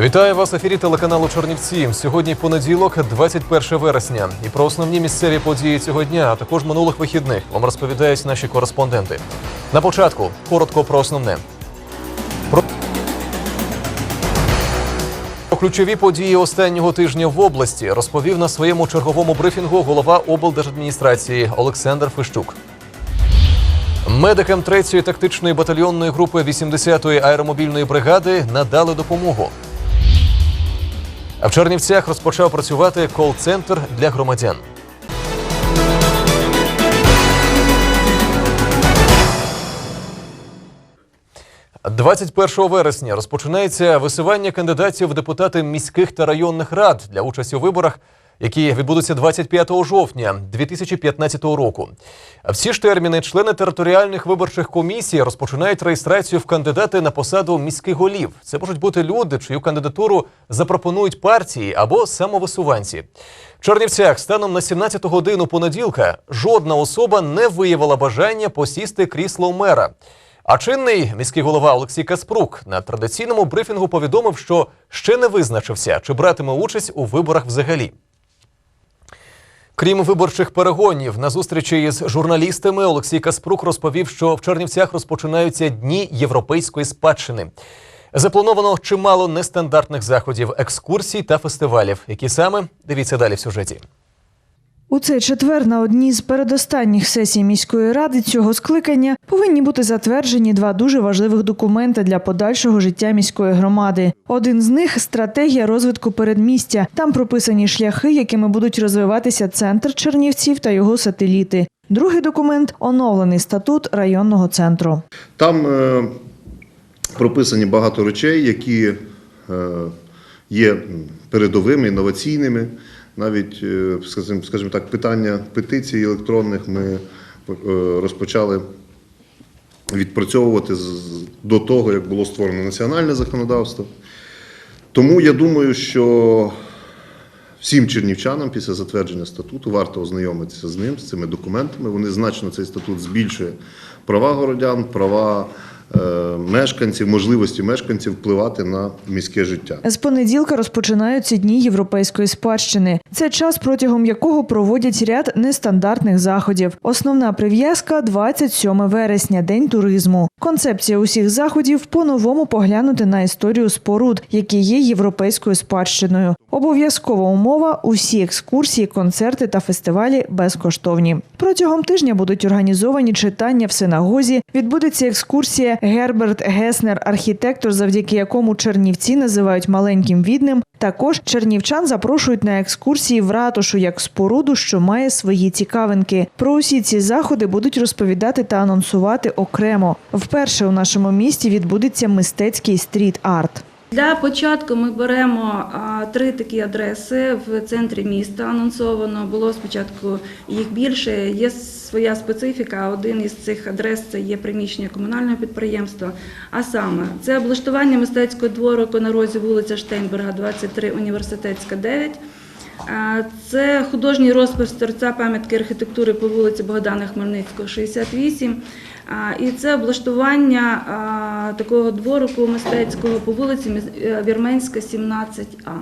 Вітаю вас в ефірі телеканалу Чорнівці. Сьогодні понеділок, 21 вересня. І про основні місцеві події цього дня, а також минулих вихідних вам розповідають наші кореспонденти. На початку коротко про основне. Про Про ключові події останнього тижня в області розповів на своєму черговому брифінгу голова облдержадміністрації Олександр Фищук. Медикам 3-ї тактичної батальйонної групи 80-ї аеромобільної бригади надали допомогу. А в Чернівцях розпочав працювати кол-центр для громадян. «21 вересня розпочинається висування кандидатів депутати міських та районних рад для участі у виборах, які відбудуться 25 жовтня 2015 року. В ці ж терміни члени територіальних виборчих комісій розпочинають реєстрацію в кандидати на посаду міських голів. Це можуть бути люди, чию кандидатуру запропонують партії або самовисуванці. В Чернівцях станом на 17 годину понеділка жодна особа не виявила бажання посісти крісло мера. А чинний міський голова Олексій Каспрук на традиційному брифінгу повідомив, що ще не визначився, чи братиме участь у виборах взагалі. Крім виборчих перегонів, на зустрічі із журналістами Олексій Каспрук розповів, що в Чернівцях розпочинаються дні європейської спадщини. Заплановано чимало нестандартних заходів, екскурсій та фестивалів. Які саме дивіться далі в сюжеті. У цей четвер на одній з передостанніх сесій міської ради цього скликання повинні бути затверджені два дуже важливих документи для подальшого життя міської громади. Один з них стратегія розвитку передмістя. Там прописані шляхи, якими будуть розвиватися центр Чернівців та його сателіти. Другий документ оновлений статут районного центру. Там е, прописані багато речей, які е, є передовими, інноваційними. Навіть, е, скажімо, так, питання петицій електронних ми е, розпочали відпрацьовувати до того, як було створено національне законодавство. Тому я думаю, що всім чернівчанам після затвердження статуту варто ознайомитися з ним, з цими документами. Вони значно цей статут збільшує права городян, права мешканців, можливості мешканців впливати на міське життя. З понеділка розпочинаються дні європейської спадщини. Це час, протягом якого проводять ряд нестандартних заходів. Основна прив'язка 27 вересня, день туризму. Концепція усіх заходів по-новому поглянути на історію споруд, які є європейською спадщиною. Обов'язкова умова усі екскурсії, концерти та фестивалі безкоштовні. Протягом тижня будуть організовані читання в синагозі. Відбудеться екскурсія Герберт Геснер, архітектор, завдяки якому Чернівці називають маленьким відним. Також чернівчан запрошують на екскурсії в ратушу як споруду, що має свої цікавинки. Про усі ці заходи будуть розповідати та анонсувати окремо. Вперше у нашому місті відбудеться мистецький стріт-арт. Для початку ми беремо три такі адреси в центрі міста. Анонсовано було спочатку їх більше. Є своя специфіка. Один із цих адрес це є приміщення комунального підприємства. А саме це облаштування мистецького дворику на розі вулиця Штейнберга, 23, університетська 9. Це художній розпис торця пам'ятки архітектури по вулиці Богдана Хмельницького, 68. І це облаштування такого дворику мистецького по вулиці е, Вірменська, 17А.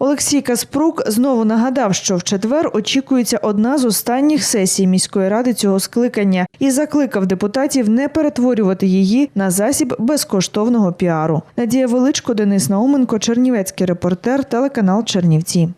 Олексій Каспрук знову нагадав, що в четвер очікується одна з останніх сесій міської ради цього скликання і закликав депутатів не перетворювати її на засіб безкоштовного піару. Надія Величко, Денис Науменко, Чернівецький репортер, телеканал Чернівці.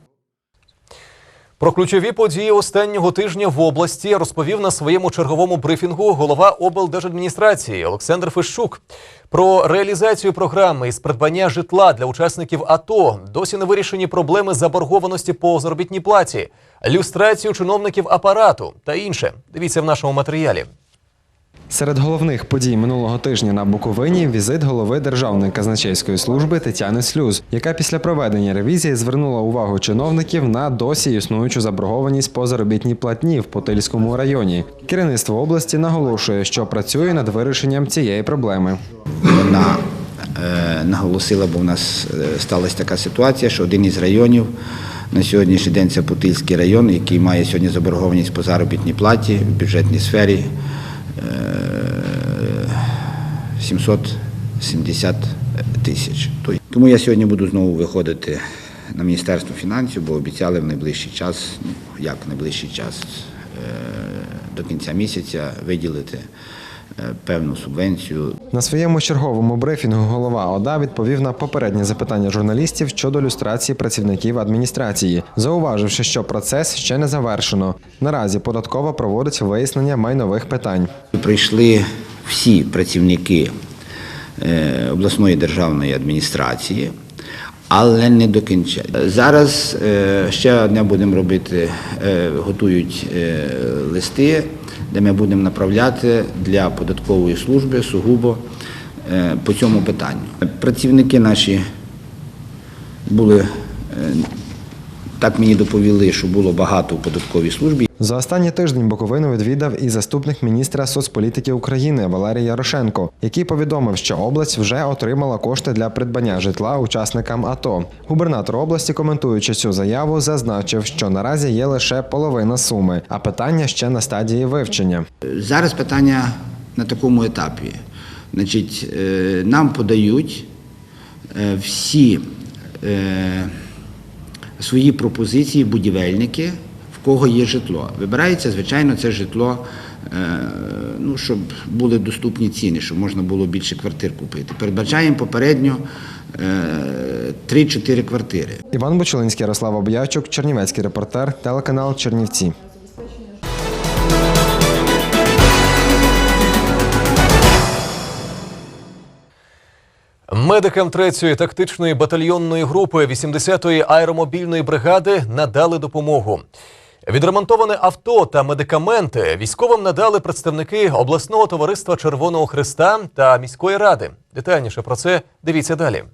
Про ключові події останнього тижня в області розповів на своєму черговому брифінгу голова облдержадміністрації Олександр Фищук. Про реалізацію програми із придбання житла для учасників АТО досі не вирішені проблеми заборгованості по заробітній платі, люстрацію чиновників апарату та інше. Дивіться в нашому матеріалі. Серед головних подій минулого тижня на Буковині візит голови Державної казначейської служби Тетяни Слюз, яка після проведення ревізії звернула увагу чиновників на досі існуючу заборгованість по заробітній платні в Потильському районі. Керівництво області наголошує, що працює над вирішенням цієї проблеми. Вона е, наголосила, бо в нас е, сталася така ситуація, що один із районів на сьогоднішній день це Путильський район, який має сьогодні заборгованість по заробітній платі в бюджетній сфері 770 тисяч. Тобто Тому я сьогодні буду знову виходити на Міністерство фінансів, бо обіцяли в найближчий час, ну як найближчий час, е, до кінця місяця виділити е, певну субвенцію На своєму черговому брифінгу голова ОДА відповів на попередні запитання журналістів щодо люстрації працівників адміністрації, зауваживши, що процес ще не завершено. Наразі податкова проводить вияснення майнових питань. Прийшли всі працівники е, обласної державної адміністрації, але не до кінця. Зараз е, ще одне будемо робити, е, готують е, листи, де ми будемо направляти для податкової служби сугубо е, по цьому питанню. Працівники наші були, е, так мені доповіли, що було багато в податковій службі. За останній тиждень Буковину відвідав і заступник міністра соцполітики України Валерій Ярошенко, який повідомив, що область вже отримала кошти для придбання житла учасникам АТО. Губернатор області, коментуючи цю заяву, зазначив, що наразі є лише половина суми, а питання ще на стадії вивчення. Зараз питання на такому етапі. Значить, е, нам подають е, всі е, свої пропозиції будівельники, в кого є житло. Вибирається, звичайно, це житло, е, ну, щоб були доступні ціни, щоб можна було більше квартир купити. Передбачаємо попередньо е, 3-4 квартири. Іван Бучелинський, Ярослав Об'ячук, Чернівецький репортер, телеканал Чернівці. Медикам 3-ї тактичної батальйонної групи 80-ї аеромобільної бригади надали допомогу. Відремонтоване авто та медикаменти військовим надали представники обласного товариства Червоного Христа та міської ради. Детальніше про це дивіться далі.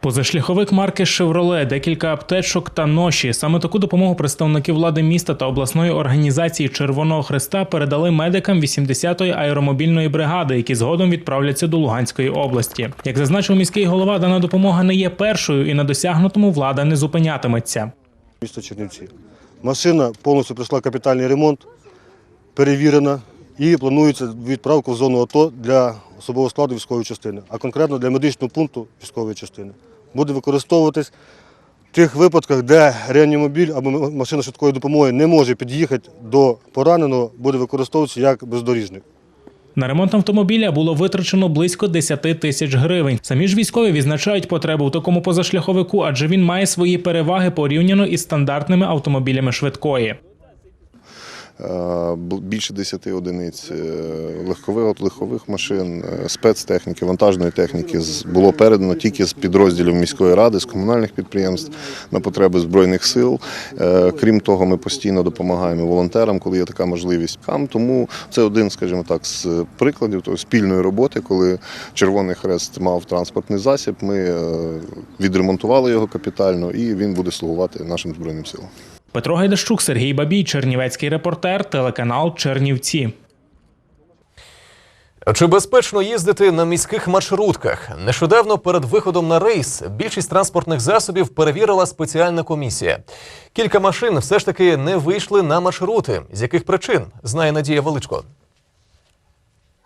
Позашляховик марки Шевроле, декілька аптечок та ноші. Саме таку допомогу представники влади міста та обласної організації Червоного Христа передали медикам 80-ї аеромобільної бригади, які згодом відправляться до Луганської області. Як зазначив міський голова, дана допомога не є першою і на досягнутому влада не зупинятиметься. місто Чернівці. Машина повністю пройшла капітальний ремонт, перевірена і планується відправка в зону АТО для особового складу військової частини, а конкретно для медичного пункту військової частини. Буде використовуватись в тих випадках, де реанімобіль або машина швидкої допомоги не може під'їхати до пораненого, буде використовуватися як бездоріжник. На ремонт автомобіля було витрачено близько 10 тисяч гривень. Самі ж військові відзначають потребу в такому позашляховику, адже він має свої переваги порівняно із стандартними автомобілями швидкої. Е, більше 10 одиниць е, легкових, легкових машин, е, спецтехніки, вантажної техніки було передано тільки з підрозділів міської ради, з комунальних підприємств на потреби збройних сил. Крім того, ми постійно допомагаємо волонтерам, коли є така можливість. Тому це один, скажімо так, з прикладів того, спільної роботи, коли Червоний Хрест мав транспортний засіб. Ми відремонтували його капітально, і він буде слугувати нашим збройним силам. Петро Гайдащук, Сергій Бабій, Чернівецький репортер, телеканал Чернівці. Чи безпечно їздити на міських маршрутках? Нещодавно перед виходом на рейс більшість транспортних засобів перевірила спеціальна комісія. Кілька машин все ж таки не вийшли на маршрути. З яких причин знає Надія Величко.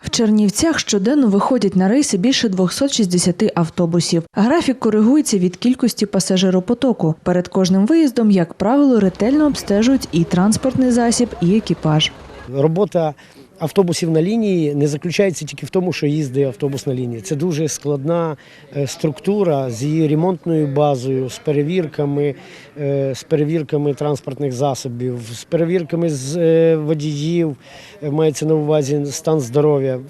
В Чернівцях щоденно виходять на рейси більше 260 автобусів. Графік коригується від кількості пасажиропотоку. Перед кожним виїздом, як правило, ретельно обстежують і транспортний засіб, і екіпаж. Робота автобусів на лінії не заключається тільки в тому, що їздить автобус на лінії. Це дуже складна е, структура з її ремонтною базою, з перевірками, е, з перевірками транспортних засобів, з перевірками з е, водіїв, мається на увазі стан здоров'я.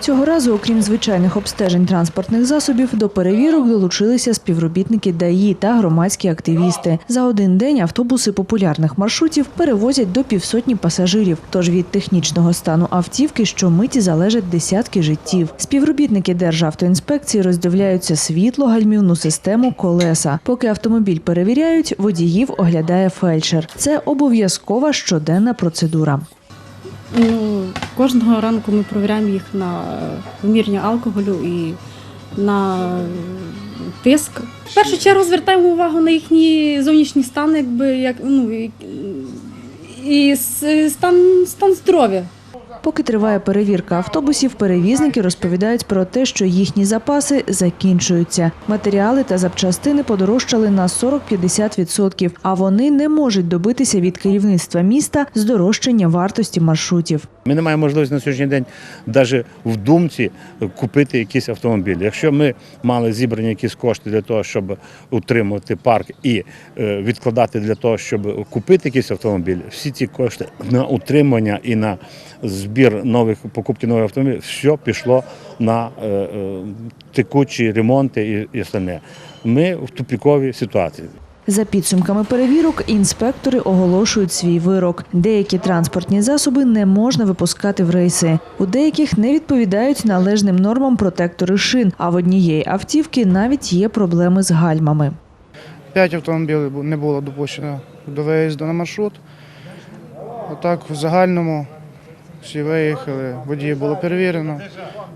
Цього разу, окрім звичайних обстежень транспортних засобів, до перевірок долучилися співробітники ДАІ та громадські активісти. За один день автобуси популярних маршрутів перевозять до півсотні пасажирів. Тож від технічного стану автівки щомиті залежать десятки життів. Співробітники Державтоінспекції роздивляються світло, гальмівну систему, колеса. Поки автомобіль перевіряють, водіїв оглядає фельдшер. Це обов'язкова щоденна процедура. Ну, кожного ранку ми перевіряємо їх на вимірення алкоголю і на тиск. В першу чергу звертаємо увагу на їхній зовнішній стан, якби як ну і, і стан, стан здоров'я. Поки триває перевірка автобусів, перевізники розповідають про те, що їхні запаси закінчуються. Матеріали та запчастини подорожчали на 40-50%, а вони не можуть добитися від керівництва міста здорожчання вартості маршрутів. Ми не маємо можливості на сьогоднішній день навіть в думці купити якийсь автомобіль. Якщо ми мали зібрані якісь кошти для того, щоб утримувати парк і е, відкладати для того, щоб купити якийсь автомобіль, всі ці кошти на утримання і на збір нових покупки нових автомобілів, все пішло на е, е, текучі ремонти і, і остальне. Ми в тупіковій ситуації. За підсумками перевірок, інспектори оголошують свій вирок. Деякі транспортні засоби не можна випускати в рейси. У деяких не відповідають належним нормам протектори шин, а в однієї автівки навіть є проблеми з гальмами. П'ять автомобілів не було допущено до виїзду на маршрут. Отак в загальному всі виїхали, водії було перевірено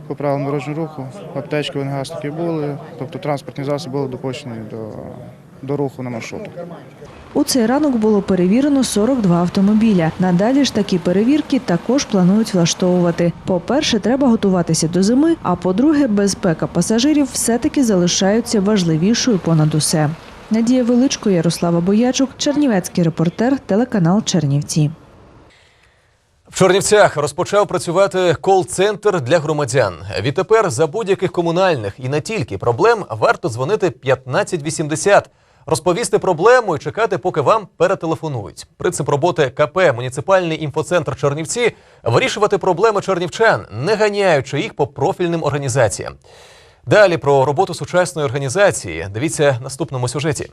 по правилам дорожнього руху, аптечки, венгастики були, тобто транспортні засоби були допущені до, до руху на маршруту. У цей ранок було перевірено 42 автомобіля. Надалі ж такі перевірки також планують влаштовувати. По-перше, треба готуватися до зими. А по-друге, безпека пасажирів все-таки залишаються важливішою понад усе. Надія Величко, Ярослава Боячук, Чернівецький репортер, телеканал Чернівці. В Чернівцях розпочав працювати кол-центр для громадян. Відтепер за будь-яких комунальних і не тільки проблем варто дзвонити 1580, розповісти проблему і чекати, поки вам перетелефонують. Принцип роботи КП Муніципальний інфоцентр Чернівці вирішувати проблеми чернівчан, не ганяючи їх по профільним організаціям. Далі про роботу сучасної організації дивіться наступному сюжеті.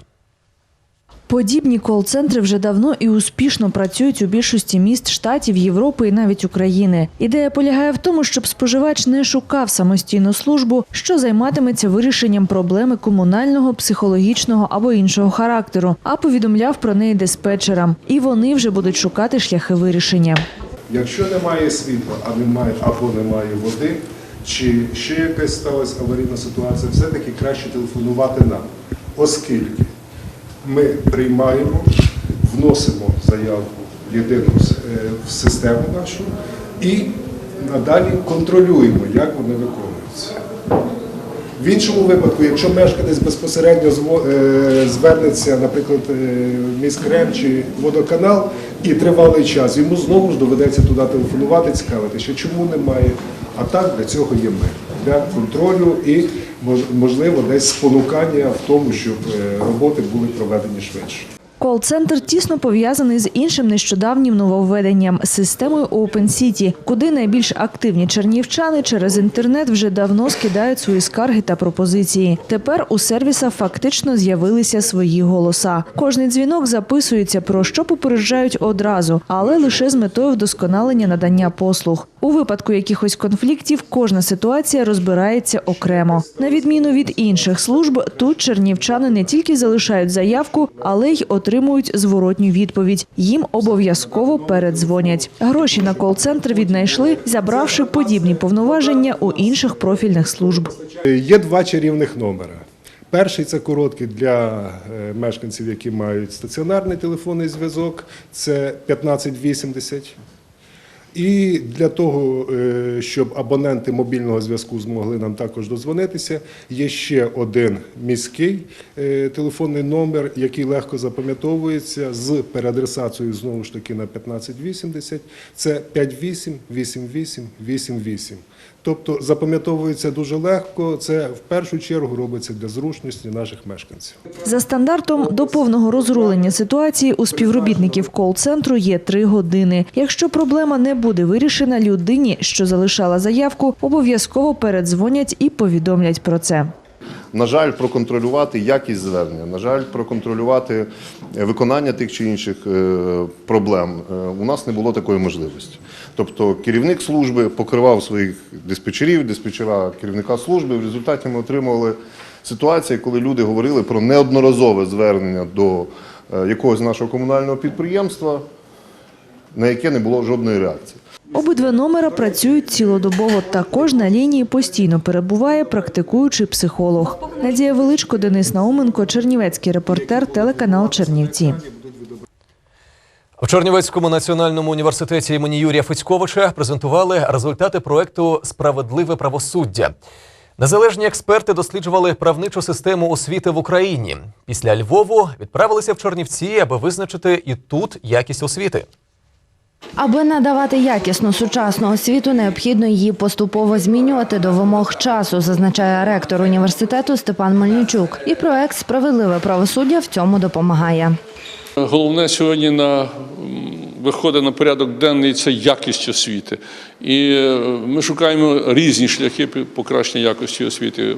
Подібні кол-центри вже давно і успішно працюють у більшості міст штатів Європи і навіть України. Ідея полягає в тому, щоб споживач не шукав самостійну службу, що займатиметься вирішенням проблеми комунального, психологічного або іншого характеру, а повідомляв про неї диспетчерам. І вони вже будуть шукати шляхи вирішення. Якщо немає світла, а немає або немає води, чи ще якась сталася аварійна ситуація, все-таки краще телефонувати нам, оскільки ми приймаємо, вносимо заявку єдину е, в систему нашу і надалі контролюємо, як вони виконуються. В іншому випадку, якщо мешканець безпосередньо е, звернеться, наприклад, е, міськрем чи водоканал, і тривалий час, йому знову ж доведеться туди телефонувати, цікавити, що чому немає. А так для цього є ми для контролю і мож- можливо десь спонукання в тому, щоб е, роботи були проведені швидше. Кол-центр тісно пов'язаний з іншим нещодавнім нововведенням – системою Open City, куди найбільш активні чернівчани через інтернет вже давно скидають свої скарги та пропозиції. Тепер у сервіса фактично з'явилися свої голоса. Кожний дзвінок записується, про що попереджають одразу, але лише з метою вдосконалення надання послуг. У випадку якихось конфліктів кожна ситуація розбирається окремо. На відміну від інших служб, тут чернівчани не тільки залишають заявку, але й отримують зворотню відповідь. Їм обов'язково передзвонять. Гроші на кол-центр віднайшли, забравши подібні повноваження у інших профільних служб. Є два чарівних номера. Перший це короткий для е, мешканців, які мають стаціонарний телефонний зв'язок, це 1580. І для того, е, щоб абоненти мобільного зв'язку змогли нам також дозвонитися, є ще один міський е, телефонний номер, який легко запам'ятовується з переадресацією знову ж таки на 1580. Це 588888. Тобто запам'ятовується дуже легко. Це в першу чергу робиться для зручності наших мешканців. За стандартом до повного розрулення ситуації у співробітників кол-центру є три години. Якщо проблема не буде вирішена, людині, що залишала заявку, обов'язково передзвонять і повідомлять про це. На жаль, проконтролювати якість звернення, на жаль, проконтролювати виконання тих чи інших е, проблем е, у нас не було такої можливості. Тобто керівник служби покривав своїх диспетчерів, диспетчера керівника служби. В результаті ми отримували ситуацію, коли люди говорили про неодноразове звернення до е, якогось нашого комунального підприємства, на яке не було жодної реакції. Обидва номера працюють цілодобово. Також на лінії постійно перебуває практикуючий психолог. Надія Величко, Денис Науменко, Чернівецький репортер, телеканал Чернівці. В Чернівецькому національному університеті імені Юрія Федьковича презентували результати проекту Справедливе правосуддя. Незалежні експерти досліджували правничу систему освіти в Україні. Після Львову відправилися в Чернівці, аби визначити і тут якість освіти. Аби надавати якісну сучасну освіту, необхідно її поступово змінювати до вимог часу, зазначає ректор університету Степан Мельничук. І проект Справедливе правосуддя в цьому допомагає. Головне сьогодні на виходить на порядок денний це якість освіти. І е, ми шукаємо різні шляхи покращення якості освіти. Е,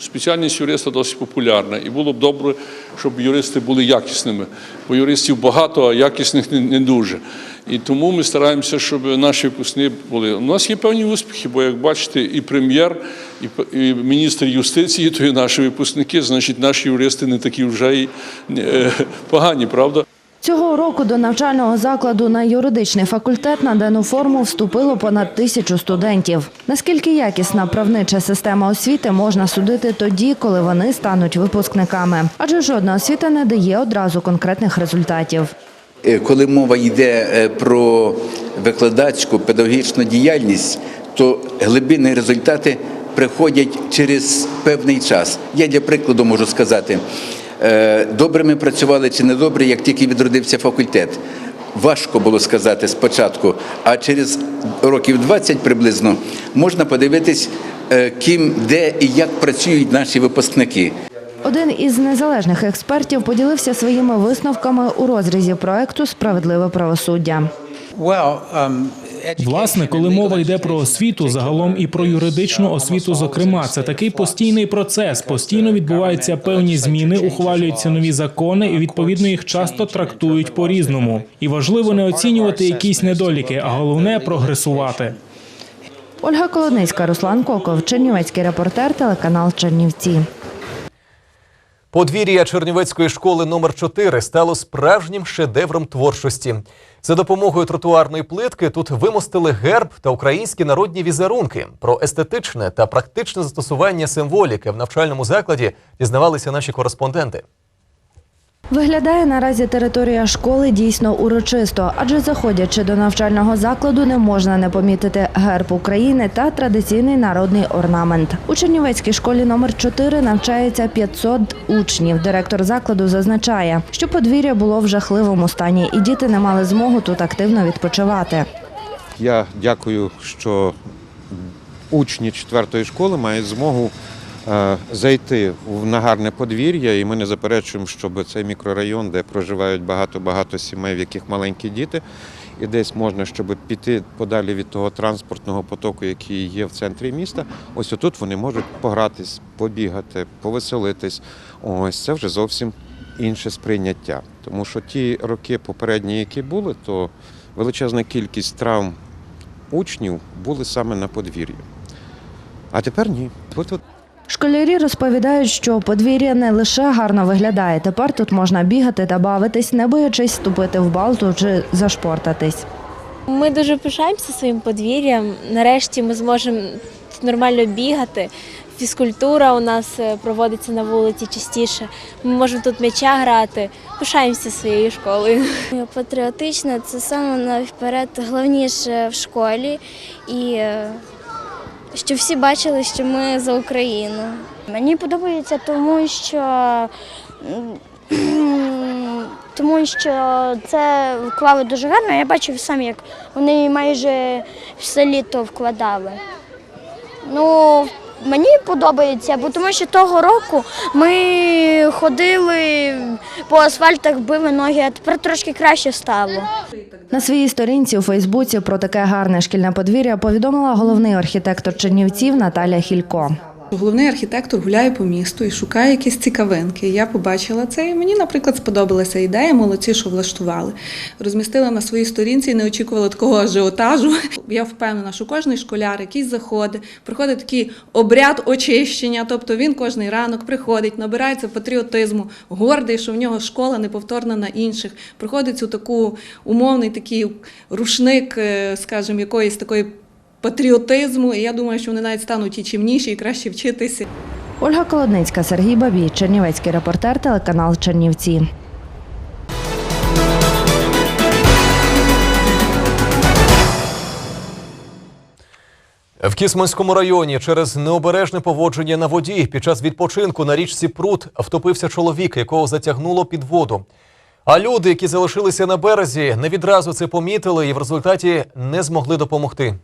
Спеціальність юриста досить популярна, і було б добре, щоб юристи були якісними. Бо юристів багато, а якісних не, не дуже. І тому ми стараємося, щоб наші випускні були. У нас є певні успіхи, бо як бачите, і прем'єр, і, міністр юстиції, то і наші випускники, значить, наші юристи не такі вже й е, погані, правда? Цього року до навчального закладу на юридичний факультет на дану форму вступило понад тисячу студентів. Наскільки якісна правнича система освіти можна судити тоді, коли вони стануть випускниками? Адже жодна освіта не дає одразу конкретних результатів. Е, Коли мова йде е, про викладацьку педагогічну діяльність, то глибинні результати приходять через певний час. Я для прикладу можу сказати, е, добре ми працювали чи не добре, як тільки відродився факультет. Важко було сказати спочатку, а через років 20 приблизно можна подивитись, ким, де і як працюють наші випускники. Один із незалежних експертів поділився своїми висновками у розрізі проекту Справедливе правосуддя. Власне, коли мова йде про освіту, загалом і про юридичну освіту, зокрема, це такий постійний процес. Постійно відбуваються певні зміни, ухвалюються нові закони, і відповідно їх часто трактують по-різному. І важливо не оцінювати якісь недоліки, а головне прогресувати. Ольга Колодницька, Руслан Коков, Чернівецький репортер, телеканал Чернівці. Подвір'я Чернівецької школи номер 4 стало справжнім шедевром творчості. За допомогою тротуарної плитки тут вимостили герб та українські народні візерунки. Про естетичне та практичне застосування символіки в навчальному закладі дізнавалися наші кореспонденти. Виглядає наразі територія школи дійсно урочисто, адже заходячи до навчального закладу, не можна не помітити герб України та традиційний народний орнамент. У Чернівецькій школі номер 4 навчається 500 учнів. Директор закладу зазначає, що подвір'я було в жахливому стані, і діти не мали змогу тут активно відпочивати. Я дякую, що учні четвертої школи мають змогу зайти в нагарне подвір'я, і ми не заперечуємо, щоб цей мікрорайон, де проживають багато-багато сімей, в яких маленькі діти, і десь можна, щоб піти подалі від того транспортного потоку, який є в центрі міста. Ось отут вони можуть погратись, побігати, повеселитись. Ось це вже зовсім інше сприйняття. Тому що ті роки попередні, які були, то величезна кількість травм учнів були саме на подвір'ї. А тепер ні. Тут Школярі розповідають, що подвір'я не лише гарно виглядає. Тепер тут можна бігати та бавитись, не боячись вступити в балту чи зашпортатись. Ми дуже пишаємося своїм подвір'ям. Нарешті ми зможемо тут нормально бігати. Фізкультура у нас е, проводиться на вулиці частіше. Ми можемо тут м'яча грати. Пишаємося своєю школою. Патріотичне це саме навперед головніше в школі і е, щоб всі бачили, що ми за Україну. Мені подобається, тому що тому що це вклали дуже гарно. Я бачив сам, як вони майже все літо вкладали. Ну, мені подобається, бо тому що того року ми ходили по асфальтах, били ноги, а тепер трошки краще стало. На своїй сторінці у Фейсбуці про таке гарне шкільне подвір'я повідомила головний архітектор Чернівців Наталя Хілько. Головний архітектор гуляє по місту і шукає якісь цікавинки. Я побачила це, і мені, наприклад, сподобалася ідея. Молодці, що влаштували. Розмістила на своїй сторінці і не очікувала такого ажіотажу. Я впевнена, що кожний школяр, який заходить, проходить такий обряд очищення. Тобто він кожний ранок приходить, набирається патріотизму, гордий, що в нього школа не повторна на інших. Приходить у таку умовний такий рушник, е, скажімо, якоїсь такої патріотизму. І я думаю, що вони навіть стануть і чимніші, і краще вчитися. Ольга Колодницька, Сергій Бабій, Чернівецький репортер, телеканал Чернівці. В Кісманському районі через необережне поводження на воді під час відпочинку на річці Прут втопився чоловік, якого затягнуло під воду. А люди, які залишилися на березі, не відразу це помітили і в результаті не змогли допомогти.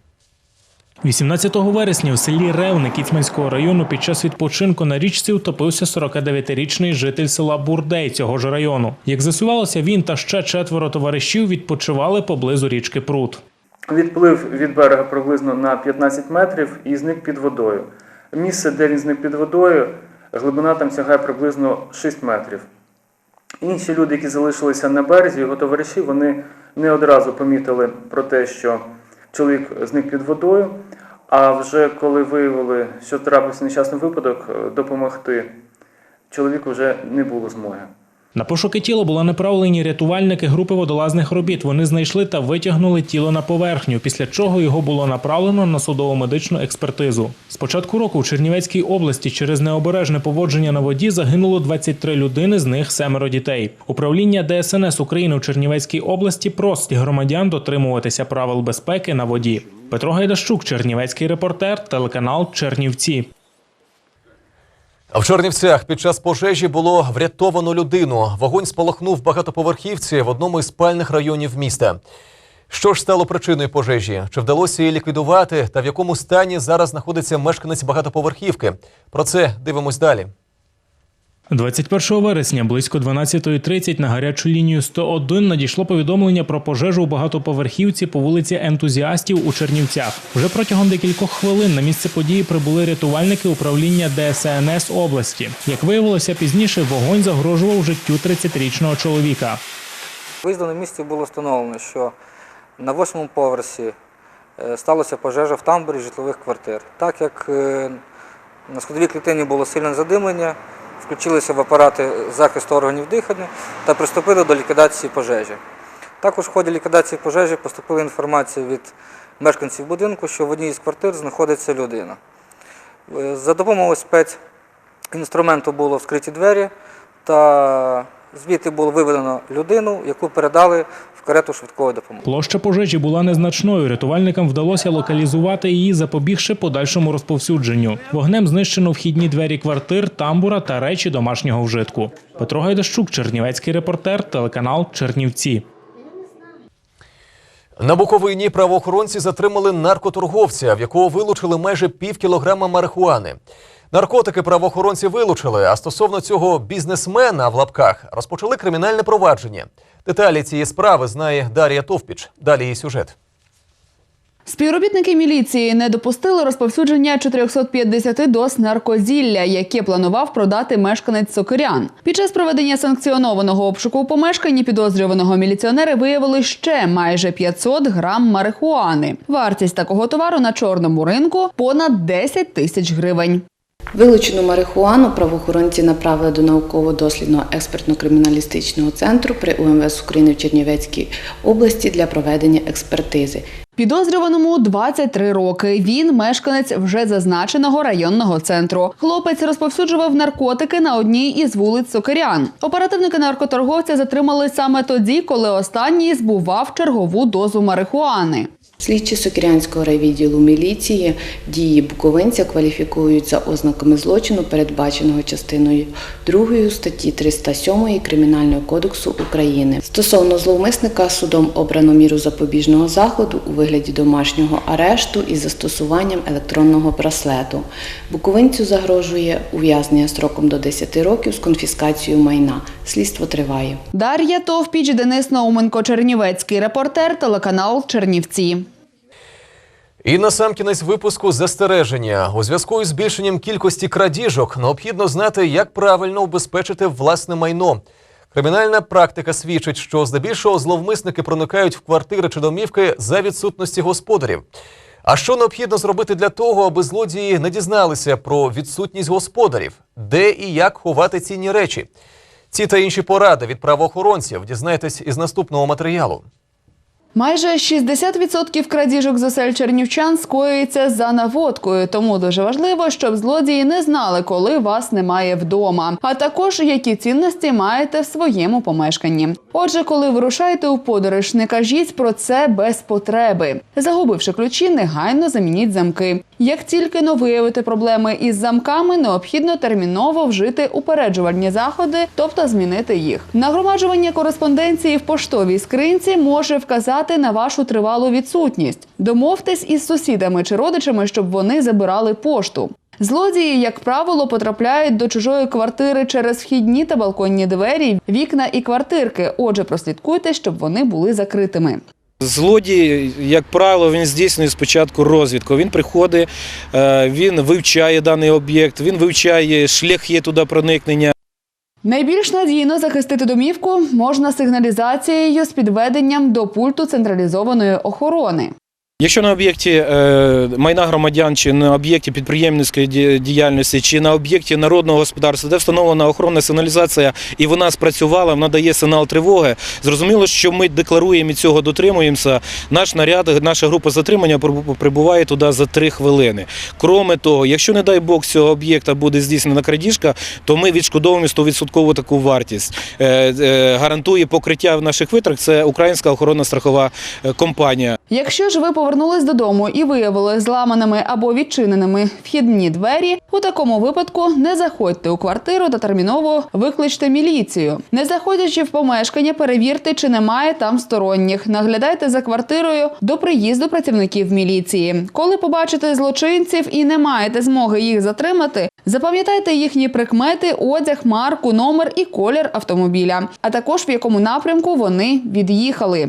18 вересня у селі Ревни Кіцманського району під час відпочинку на річці утопився 49-річний житель села Бурдей цього ж району. Як з'ясувалося, він та ще четверо товаришів відпочивали поблизу річки Прут. Відплив від берега приблизно на 15 метрів і зник під водою. Місце, де він зник під водою, глибина там сягає приблизно 6 метрів. Інші люди, які залишилися на березі, його товариші, вони не одразу помітили про те, що чоловік зник під водою. А вже коли виявили, що трапився нещасний випадок, е, допомогти чоловіку вже не було змоги. На пошуки тіла були направлені рятувальники групи водолазних робіт. Вони знайшли та витягнули тіло на поверхню, після чого його було направлено на судово-медичну експертизу. З початку року в Чернівецькій області через необережне поводження на воді загинуло 23 людини, з них семеро дітей. Управління ДСНС України у Чернівецькій області просить громадян дотримуватися правил безпеки на воді. Петро Гайдащук, Чернівецький репортер, телеканал Чернівці. В Чернівцях під час пожежі було врятовано людину. Вогонь спалахнув багатоповерхівці в одному із спальних районів міста. Що ж стало причиною пожежі? Чи вдалося її ліквідувати? Та в якому стані зараз знаходиться мешканець багатоповерхівки? Про це дивимось далі. 21 вересня близько 12.30 на гарячу лінію 101 надійшло повідомлення про пожежу у багатоповерхівці по вулиці Ентузіастів у Чернівцях. Вже протягом декількох хвилин на місце події прибули рятувальники управління ДСНС області. Як виявилося пізніше, вогонь загрожував життю 30-річного чоловіка. Виїзду на місці було встановлено, що на восьмому поверсі е, сталося пожежа в тамбурі житлових квартир. Так як е, на сходовій клітині було сильне задимлення, включилися в апарати захисту органів дихання та приступили до ліквідації пожежі. Також в ході ліквідації пожежі поступила інформація від мешканців будинку, що в одній із квартир знаходиться людина. Е, За допомогою спецінструменту було вскриті двері та звідти було виведено людину, яку передали в карету швидкої допомоги. Площа пожежі була незначною. Рятувальникам вдалося локалізувати її, запобігши подальшому розповсюдженню. Вогнем знищено вхідні двері квартир, тамбура та речі домашнього вжитку. Петро Гайдащук, Чернівецький репортер, телеканал Чернівці. На Буковині правоохоронці затримали наркоторговця, в якого вилучили майже пів кілограма марихуани. Наркотики правоохоронці вилучили, а стосовно цього бізнесмена в лапках розпочали кримінальне провадження. Деталі цієї справи знає Дар'я Товпіч. Далі її сюжет. Співробітники міліції не допустили розповсюдження 450 доз наркозілля, яке планував продати мешканець Сокирян. Під час проведення санкціонованого обшуку у помешканні підозрюваного міліціонери виявили ще майже 500 грам марихуани. Вартість такого товару на чорному ринку понад 10 тисяч гривень. Вилучену марихуану правоохоронці направили до науково-дослідного експертно-криміналістичного центру при УМВС України в Чернівецькій області для проведення експертизи. Підозрюваному 23 роки. Він мешканець вже зазначеного районного центру. Хлопець розповсюджував наркотики на одній із вулиць Сокирян. Оперативники наркоторговця затримали саме тоді, коли останній збував чергову дозу марихуани. Слідчі Сокирянського райвідділу міліції дії буковинця кваліфікують за ознаками злочину, передбаченого частиною 2 статті 307 Кримінального кодексу України. Стосовно зловмисника судом обрано міру запобіжного заходу у вигляді домашнього арешту із застосуванням електронного браслету. Буковинцю загрожує ув'язнення строком до 10 років з конфіскацією майна. Слідство триває. Дар'я Товпіч, Денис Науменко, Чернівецький репортер, телеканал Чернівці. І на сам кінець випуску застереження. У зв'язку із збільшенням кількості крадіжок необхідно знати, як правильно убезпечити власне майно. Кримінальна практика свідчить, що здебільшого зловмисники проникають в квартири чи домівки за відсутності господарів. А що необхідно зробити для того, аби злодії не дізналися про відсутність господарів, де і як ховати цінні речі? Ці та інші поради від правоохоронців дізнайтесь із наступного матеріалу. Майже 60% крадіжок з осель чернівчан скоюється за наводкою, тому дуже важливо, щоб злодії не знали, коли вас немає вдома, а також які цінності маєте в своєму помешканні. Отже, коли вирушаєте у подорож, не кажіть про це без потреби. Загубивши ключі, негайно замініть замки. Як тільки но виявите проблеми із замками, необхідно терміново вжити упереджувальні заходи, тобто змінити їх. Нагромаджування кореспонденції в поштовій скринці може вказати на вашу тривалу відсутність. Домовтесь із сусідами чи родичами, щоб вони забирали пошту. Злодії, як правило, потрапляють до чужої квартири через вхідні та балконні двері, вікна і квартирки. Отже, прослідкуйте, щоб вони були закритими. Злодій, як правило, він здійснює спочатку розвідку. Він приходить, е, він вивчає даний об'єкт, він вивчає шляхи туди проникнення. Найбільш надійно захистити домівку можна сигналізацією з підведенням до пульту централізованої охорони. Якщо на об'єкті е, майна громадян, чи на об'єкті підприємницької діяльності, чи на об'єкті народного господарства, де встановлена охоронна сигналізація і вона спрацювала, вона дає сигнал тривоги. Зрозуміло, що ми декларуємо і цього дотримуємося. Наш наряд, наша група затримання прибуває туди за три хвилини. Кроме того, якщо не дай Бог цього об'єкта буде здійснена крадіжка, то ми відшкодовуємо 100% таку вартість. Е, е, Гарантує покриття наших витрат. Це українська охоронна страхова компанія. Якщо ж ви повернулись додому і виявили зламаними або відчиненими вхідні двері, у такому випадку не заходьте у квартиру та терміново викличте міліцію. Не заходячи в помешкання, перевірте, чи немає там сторонніх. Наглядайте за квартирою до приїзду працівників міліції. Коли побачите злочинців і не маєте змоги їх затримати, запам'ятайте їхні прикмети, одяг, марку, номер і колір автомобіля, а також в якому напрямку вони від'їхали.